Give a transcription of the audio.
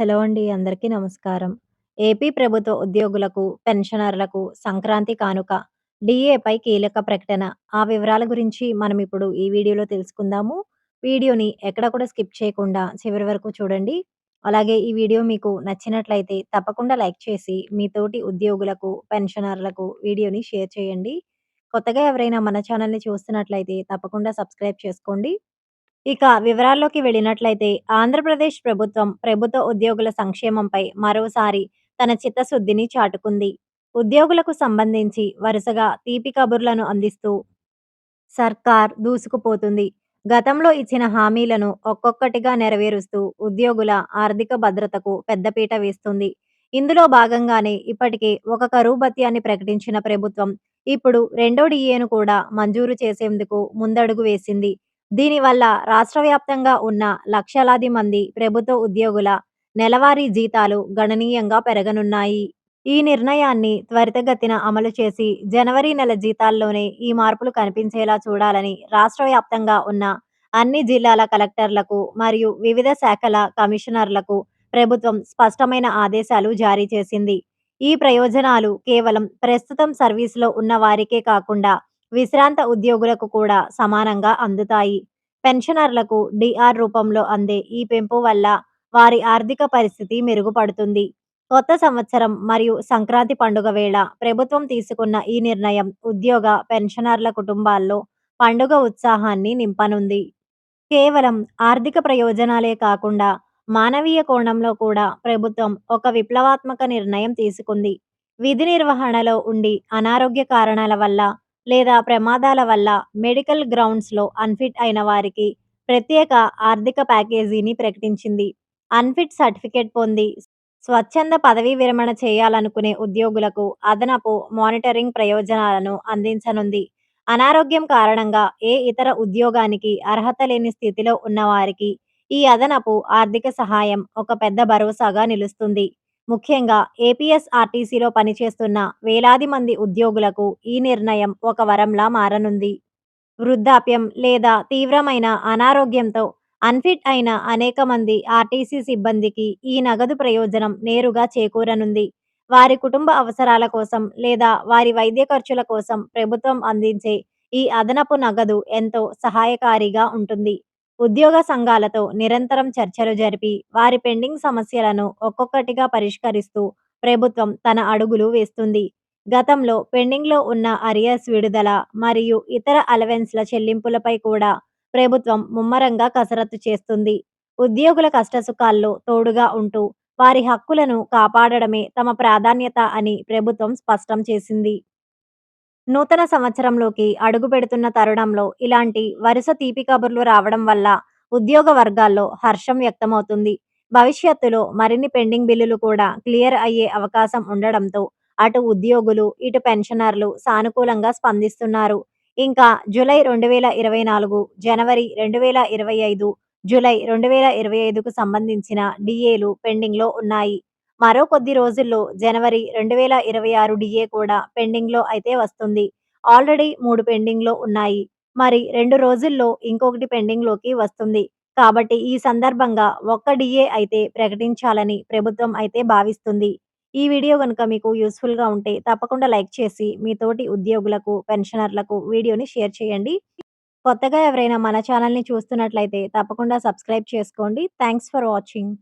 Hello అండి. అందరికీ నమస్కారం. ఏపీ ప్రభుత్వ ఉద్యోగులకు, పెన్షనర్లకు సంక్రాంతి కానుక డీఏపై కీలక ప్రకటన. ఆ వివరాల గురించి మనం ఇప్పుడు ఈ వీడియోలో తెలుసుకుందాము. వీడియోని ఎక్కడ కూడా స్కిప్ చేయకుండా చివరి వరకు చూడండి. అలాగే ఈ వీడియో మీకు నచ్చినట్లయితే తప్పకుండా లైక్ చేసి మీ తోటి ఉద్యోగులకు, పెన్షనర్లకు వీడియోని షేర్ చేయండి. కొత్తగా ఎవరైనా మన ఛానల్‌ని చూస్తున్నట్లయితే తప్పకుండా సబ్స్క్రైబ్ చేసుకోండి. ఇక వివరాల్లోకి వెళ్ళినట్లయితే ఆంధ్రప్రదేశ్ ప్రభుత్వం ప్రభుత్వ ఉద్యోగుల సంక్షేమంపై మరోసారి తన చిత్తశుద్ధిని చాటుకుంది. ఉద్యోగులకు సంబంధించి వరుసగా తీపి కబుర్లను అందిస్తూ సర్కార్ దూసుకుపోతుంది. గతంలో ఇచ్చిన హామీలను ఒక్కొక్కటిగా నెరవేరుస్తూ ఉద్యోగుల ఆర్థిక భద్రతకు పెద్దపీట వేస్తుంది. ఇందులో భాగంగానే ఇప్పటికే ఒక కరువు భత్యాన్ని ప్రకటించిన ప్రభుత్వం ఇప్పుడు రెండో డిఏను కూడా మంజూరు చేసేందుకు ముందడుగు వేసింది. దీనివల్ల రాష్ట్ర వ్యాప్తంగా ఉన్న లక్షలాది మంది ప్రభుత్వ ఉద్యోగుల నెలవారీ జీతాలు గణనీయంగా పెరగనున్నాయి. ఈ నిర్ణయాన్ని త్వరితగతిన అమలు చేసి జనవరి నెల జీతాల్లోనే ఈ మార్పులు కనిపించేలా చూడాలని రాష్ట్ర వ్యాప్తంగా ఉన్న అన్ని జిల్లాల కలెక్టర్లకు మరియు వివిధ శాఖల కమిషనర్లకు ప్రభుత్వం స్పష్టమైన ఆదేశాలు జారీ చేసింది. ఈ ప్రయోజనాలు కేవలం ప్రస్తుతం సర్వీసులో ఉన్న వారికే కాకుండా విశ్రాంత ఉద్యోగులకు కూడా సమానంగా అందుతాయి. పెన్షనర్లకు డిఆర్ రూపంలో అందే ఈ పెంపు వల్ల వారి ఆర్థిక పరిస్థితి మెరుగుపడుతుంది. కొత్త సంవత్సరం మరియు సంక్రాంతి పండుగ వేళ ప్రభుత్వం తీసుకున్న ఈ నిర్ణయం ఉద్యోగ, పెన్షనర్ల కుటుంబాల్లో పండుగ ఉత్సాహాన్ని నింపనుంది. కేవలం ఆర్థిక ప్రయోజనాలే కాకుండా మానవీయ కోణంలో కూడా ప్రభుత్వం ఒక విప్లవాత్మక నిర్ణయం తీసుకుంది. విధి నిర్వహణలో ఉండి అనారోగ్య కారణాల వల్ల లేదా ప్రమాదాల వల్ల మెడికల్ గ్రౌండ్స్‌లో అన్‌ఫిట్ అయిన వారికి ప్రత్యేక ఆర్థిక ప్యాకేజీని ప్రకటించింది. అన్‌ఫిట్ సర్టిఫికేట్ పొంది స్వచ్ఛంద పదవీ విరమణ చేయాలనుకునే ఉద్యోగులకు అదనపు మానిటరింగ్ ప్రయోజనాలను అందించనుంది. అనారోగ్యం కారణంగా ఏ ఇతర ఉద్యోగానికి అర్హత లేని స్థితిలో ఉన్నవారికి ఈ అదనపు ఆర్థిక సహాయం ఒక పెద్ద భరోసాగా నిలుస్తుంది. ముఖ్యంగా ఏపీఎస్ఆర్టీసీలో పనిచేస్తున్న వేలాది మంది ఉద్యోగులకు ఈ నిర్ణయం ఒక వరంలా మారనుంది. వృద్ధాప్యం లేదా తీవ్రమైన అనారోగ్యంతో అన్‌ఫిట్ అయిన అనేక మంది ఆర్టీసీ సిబ్బందికి ఈ నగదు ప్రయోజనం నేరుగా చేకూరనుంది. వారి కుటుంబ అవసరాల కోసం లేదా వారి వైద్య ఖర్చుల కోసం ప్రభుత్వం అందించే ఈ అదనపు నగదు ఎంతో సహాయకారిగా ఉంటుంది. ఉద్యోగ సంఘాలతో నిరంతరం చర్చలు జరిపి వారి పెండింగ్ సమస్యలను ఒక్కొక్కటిగా పరిష్కరిస్తూ ప్రభుత్వం తన అడుగులు వేస్తుంది. గతంలో పెండింగ్‌లో ఉన్న అరియర్స్ విడుదల మరియు ఇతర అలవెన్స్‌ల చెల్లింపులపై కూడా ప్రభుత్వం ముమ్మరంగా కసరత్తు చేస్తుంది. ఉద్యోగుల కష్టసుఖాల్లో తోడుగా ఉంటూ వారి హక్కులను కాపాడడమే తమ ప్రాధాన్యత అని ప్రభుత్వం స్పష్టం చేసింది. నూతన సంవత్సరంలోకి అడుగుపెడుతున్న తరుణంలో ఇలాంటి వరుస తీపి కబుర్లు రావడం వల్ల ఉద్యోగ వర్గాల్లో హర్షం వ్యక్తమవుతుంది. భవిష్యత్తులో మరిన్ని పెండింగ్ బిల్లులు కూడా క్లియర్ అయ్యే అవకాశం ఉండడంతో అటు ఉద్యోగులు, ఇటు పెన్షనర్లు సానుకూలంగా స్పందిస్తున్నారు. ఇంకా జూలై రెండు వేల ఇరవై నాలుగు, జనవరి రెండు వేల ఇరవై ఐదు, జూలై రెండు వేల ఇరవై ఐదుకు సంబంధించిన డిఏలు పెండింగ్‌లో ఉన్నాయి. మరో కొద్ది రోజుల్లో జనవరి రెండు వేల ఇరవై ఆరు డిఏ కూడా పెండింగ్‌లో అయితే వస్తుంది. ఆల్రెడీ మూడు పెండింగ్‌లో ఉన్నాయి. మరి రెండు రోజుల్లో ఇంకొకటి పెండింగ్‌లోకి వస్తుంది. కాబట్టి ఈ సందర్భంగా ఒక్క డిఏ అయితే ప్రకటించాలని ప్రభుత్వం అయితే భావిస్తుంది. ఈ వీడియో గనుక మీకు యూస్ఫుల్గా ఉంటే తప్పకుండా లైక్ చేసి మీ తోటి ఉద్యోగులకు, పెన్షనర్లకు వీడియోని షేర్ చేయండి. కొత్తగా ఎవరైనా మన ఛానల్‌ని చూస్తున్నట్లయితే తప్పకుండా సబ్స్క్రైబ్ చేసుకోండి. Thanks for watching.